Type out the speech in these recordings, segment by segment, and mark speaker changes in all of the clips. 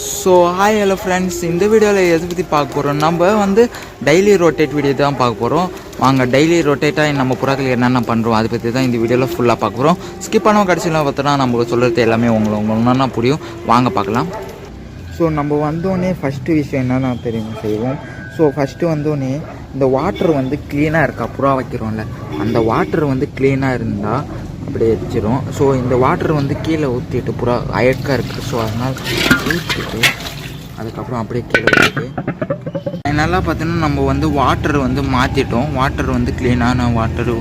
Speaker 1: So hi hello friends இந்த வீடியோவில் எதை பற்றி பார்க்க போகிறோம் நம்ம வந்து டெய்லி ரொட்டேட் வீடியோ தான் பார்க்க போகிறோம் வாங்க டெய்லி ரொட்டேட்டாக நம்ம புறாக்கள் என்னென்ன பண்ணுறோம் அதை பற்றி தான் இந்த வீடியோவில் ஃபுல்லாக பார்க்க போகிறோம் ஸ்கிப் பண்ணாமல் கடைசியில் பார்த்தோன்னா நம்ம சொல்கிறது எல்லாமே உங்களுக்கு உங்களுக்கு ஒன்றா புரியும். வாங்க பார்க்கலாம். ஸோ நம்ம வந்தோடனே ஃபஸ்ட்டு விஷயம் என்னென்ன தெரியுமா செய்வோம்? ஸோ ஃபஸ்ட்டு வந்தோடனே இந்த வாட்டர் வந்து க்ளீனாக இருக்கா? புறா வைக்கிறோம்ல. அந்த வாட்டர் வந்து க்ளீனாக இருந்தால் அப்படியே வச்சிடும் ஸோ இந்த வாட்டர் வந்து கீழே ஊற்றிட்டு புறா அயக்காக இருக்குது ஸோ அதனால் ஊற்றிட்டு அதுக்கப்புறம் அப்படியே கீழே ஊற்றிட்டு நல்லா பார்த்தீங்கன்னா நம்ம வந்து வாட்டர் வந்து மாற்றிட்டோம் வாட்டர் வந்து க்ளீனான வாட்டர்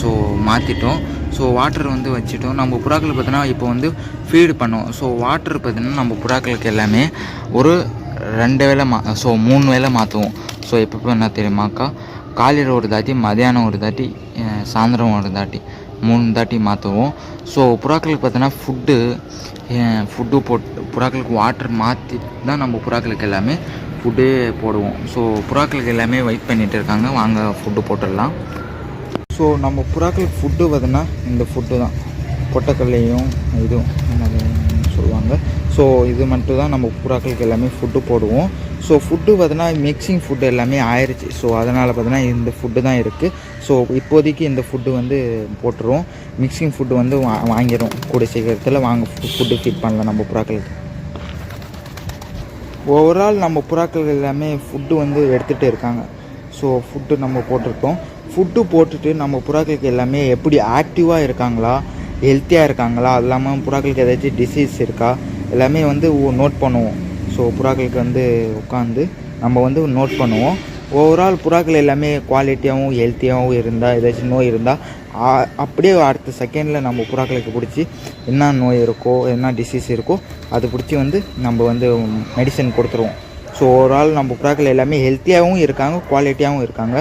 Speaker 1: ஸோ மாற்றிட்டோம் ஸோ வாட்டர் வந்து வச்சுட்டோம். நம்ம புறாக்கள் பார்த்தீங்கன்னா இப்போ வந்து ஃபீடு பண்ணுவோம் ஸோ வாட்டர் பார்த்தீங்கன்னா நம்ம புறாக்களுக்கு எல்லாமே ஒரு ரெண்டு வேளை மா ஸோ மூணு வேளை மாற்றுவோம் ஸோ எப்பப்போ என்ன தெரியுமாக்கா? காலையில் ஒரு தாட்டி மதியானம் ஒரு தாட்டி சாயந்தரம் ஒரு தாட்டி. மூணு தாட்டி மாற்றுவோம் ஸோ புறாக்களுக்கு பார்த்தீங்கன்னா ஃபுட்டு ஃபுட்டு போட்டு புறாக்களுக்கு வாட்டர் மாற்றி தான் நம்ம புறாக்களுக்கு எல்லாமே ஃபுட்டே போடுவோம். ஸோ புறாக்களுக்கு எல்லாமே வெயிட் பண்ணிகிட்டு இருக்காங்க. வாங்க ஃபுட்டு போட்டுடலாம். ஸோ நம்ம புறாக்களுக்கு ஃபுட்டு பார்த்தீங்கன்னா இந்த ஃபுட்டு தான். பொட்டக்கல்லையும் இதுவும் சொல்லுவாங்க. ஸோ இது மட்டும் தான் நம்ம புறாக்களுக்கு எல்லாமே ஃபுட்டு போடுவோம். ஸோ ஃபுட்டு பார்த்தீங்கன்னா மிக்சிங் ஃபுட்டு எல்லாமே ஆயிடுச்சு ஸோ அதனால் பார்த்தீங்கன்னா இந்த ஃபுட்டு தான் இருக்குது ஸோ இப்போதைக்கு இந்த ஃபுட்டு வந்து போட்டுருவோம். மிக்சிங் ஃபுட்டு வந்து வா வாங்கிடும் கூட சீக்கிரத்தில் வாங்க ஃபுட்டு ஃபீட் பண்ணலாம் நம்ம புறாக்களுக்கு. ஓவரால் நம்ம புறாக்கள் எல்லாமே ஃபுட்டு வந்து எடுத்துகிட்டு இருக்காங்க. ஸோ ஃபுட்டு நம்ம போட்டிருக்கோம் ஃபுட்டு போட்டுட்டு நம்ம புறாக்களுக்கு எல்லாமே எப்படி ஆக்டிவாக இருக்காங்களா? ஹெல்த்தியாக இருக்காங்களா? அது இல்லாமல் புறாக்களுக்கு ஏதாச்சும் டிசீஸ் இருக்கா? எல்லாமே வந்து நோட் பண்ணுவோம். ஸோ புறாக்களுக்கு வந்து உட்காந்து நம்ம வந்து நோட் பண்ணுவோம். ஓவரால் புறாக்கள் எல்லாமே குவாலிட்டியாகவும் ஹெல்த்தியாகவும் இருந்தால் ஏதாச்சும் நோய் இருந்தால் அப்படியே அடுத்த செகண்டில் நம்ம புறாக்களுக்கு பிடிச்சி என்ன நோய் இருக்கோ என்ன டிசீஸ் இருக்கோ அது பிடிச்சி வந்து நம்ம வந்து மெடிசன் கொடுத்துருவோம். ஸோ ஓவரால் நம்ம புறாக்கள் எல்லாமே ஹெல்த்தியாகவும் இருக்காங்க குவாலிட்டியாகவும் இருக்காங்க.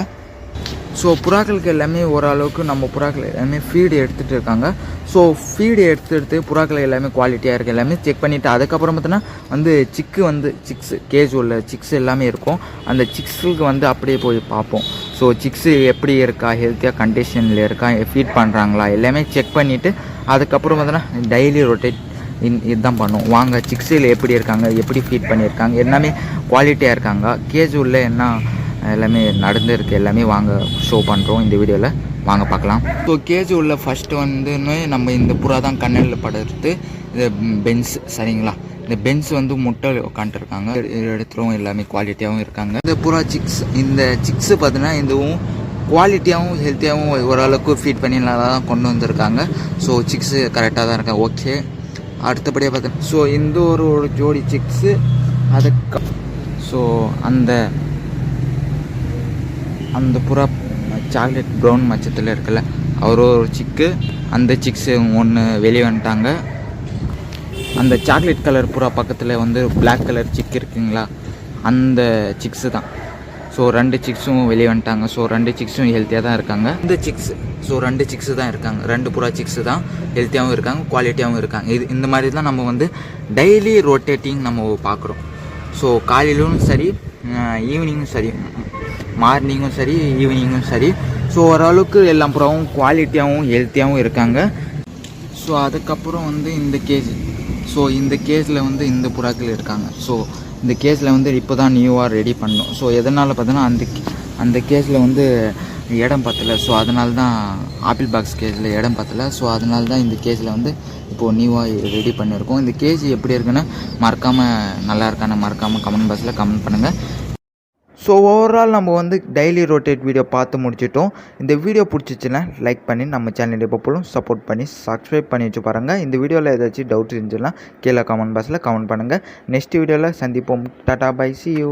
Speaker 1: ஸோ புறாக்களுக்கு எல்லாமே ஓரளவுக்கு நம்ம புறாக்கள் எல்லாமே ஃபீடு எடுத்துகிட்டு இருக்காங்க. ஸோ ஃபீடு எடுத்து எடுத்து புறாக்கள் எல்லாமே குவாலிட்டியாக இருக்குது எல்லாமே செக் பண்ணிவிட்டு அதுக்கப்புறம் பார்த்தோன்னா வந்து சிக்கு வந்து சிக்ஸ் கேஜ் உள்ள சிக்ஸ் எல்லாமே இருக்கும். அந்த சிக்ஸுக்கு வந்து அப்படியே போய் பார்ப்போம். ஸோ சிக்ஸு எப்படி இருக்கா? ஹெல்த்தியாக கண்டிஷனில் இருக்கா? ஃபீட் பண்ணுறாங்களா எல்லாமே செக் பண்ணிவிட்டு அதுக்கப்புறம் பார்த்தோன்னா டெய்லி ரொட்டேட் இன் இதுதான் பண்ணுவோம். வாங்க சிக்ஸில் எப்படி இருக்காங்க? எப்படி ஃபீட் பண்ணியிருக்காங்க எல்லாமே குவாலிட்டியாக இருக்காங்க. கேஜ் உள்ள என்ன எல்லாமே நடந்துருக்கு எல்லாமே வாங்க ஷோ பண்ணுறோம் இந்த வீடியோவில் வாங்க பார்க்கலாம். ஸோ கேஜ் உள்ள ஃபஸ்ட்டு வந்துன்னு நம்ம இந்த புறா தான் கண்ணலில் படுறது இந்த பென்ஸ் சரிங்களா? இந்த பென்ஸ் வந்து முட்டை உட்காந்துருக்காங்க. இடத்துலும் எல்லாமே குவாலிட்டியாகவும் இருக்காங்க. இந்த புறா சிக்ஸ் இந்த சிக்ஸு பார்த்தீங்கன்னா இதுவும் குவாலிட்டியாகவும் ஹெல்த்தியாகவும் ஓரளவுக்கு ஃபீட் பண்ணி நல்லா தான் கொண்டு வந்திருக்காங்க. ஸோ சிக்ஸு கரெக்டாக தான் இருக்காங்க. ஓகே அடுத்தபடியாக பார்த்தேன் ஸோ இந்த ஒரு ஒரு ஜோடி சிக்ஸு அதுக்கு ஸோ அந்த அந்த புறா சாக்லேட் ப்ரௌன் மச்சத்தில் இருக்குல்ல அவர் ஒரு சிக்கு அந்த சிக்ஸு ஒன்று வெளியே வந்துட்டாங்க. அந்த சாக்லேட் கலர் புறா பக்கத்தில் வந்து பிளாக் கலர் சிக் இருக்குங்களா அந்த சிக்ஸு தான். ஸோ ரெண்டு சிக்ஸும் வெளியே வந்துட்டாங்க. ஸோ ரெண்டு சிக்ஸும் ஹெல்த்தியாக தான் இருக்காங்க. இந்த சிக்ஸ் ஸோ ரெண்டு சிக்ஸு தான் இருக்காங்க. ரெண்டு புறா சிக்ஸு தான் ஹெல்த்தியாகவும் இருக்காங்க குவாலிட்டியாகவும் இருக்காங்க. இது இந்த மாதிரி தான் நம்ம வந்து டெய்லி ரொட்டேட்டிங் நம்ம பார்க்குறோம். ஸோ காலையிலும் சரி ஈவினிங்கும் சரி. மார்னிங்கும் சரி ஈவினிங்கும் சரி. ஸோ ஓரளவுக்கு எல்லா புறாவும் குவாலிட்டியாகவும் ஹெல்த்தியாகவும் இருக்காங்க. ஸோ அதுக்கப்புறம் வந்து இந்த கேஜ் ஸோ இந்த கேஸில் வந்து இந்த புறாக்கள் இருக்காங்க. ஸோ இந்த கேஸில் வந்து இப்போ தான் நியூவாக ரெடி பண்ணோம். ஸோ எதனால் பார்த்தோன்னா அந்த அந்த கேஸில் வந்து இடம் பத்தலை. ஸோ அதனால தான் ஆப்பிள் பாக்ஸ் கேஸில் இடம் பத்தலை. ஸோ அதனால தான் இந்த கேஸில் வந்து இப்போது நியூவாக ரெடி பண்ணியிருக்கோம். இந்த கேஜ் எப்படி இருக்குன்னா மறக்காமல் நல்லா இருக்கான மறக்காமல் கமெண்ட் பாக்ஸில் கமெண்ட் பண்ணுங்கள் ஸோ ஓவரால் நம்ம வந்து டெய்லி ரொட்டேட் வீடியோ பார்த்து முடிச்சிட்டோம். இந்த வீடியோ பிடிச்சிச்சுன்னா லைக் பண்ணி நம்ம சேனல் எப்போலும் சப்போர்ட் பண்ணி சப்ஸ்கிரைப் பண்ணி வச்சு பாருங்கள் இந்த வீடியோவில் ஏதாச்சும் டவுட் இருந்துச்சுன்னா கீழே கமெண்ட் பாக்ஸில் கமெண்ட் பண்ணுங்கள் நெக்ஸ்ட் வீடியோவில் சந்திப்போம். Tata bye C you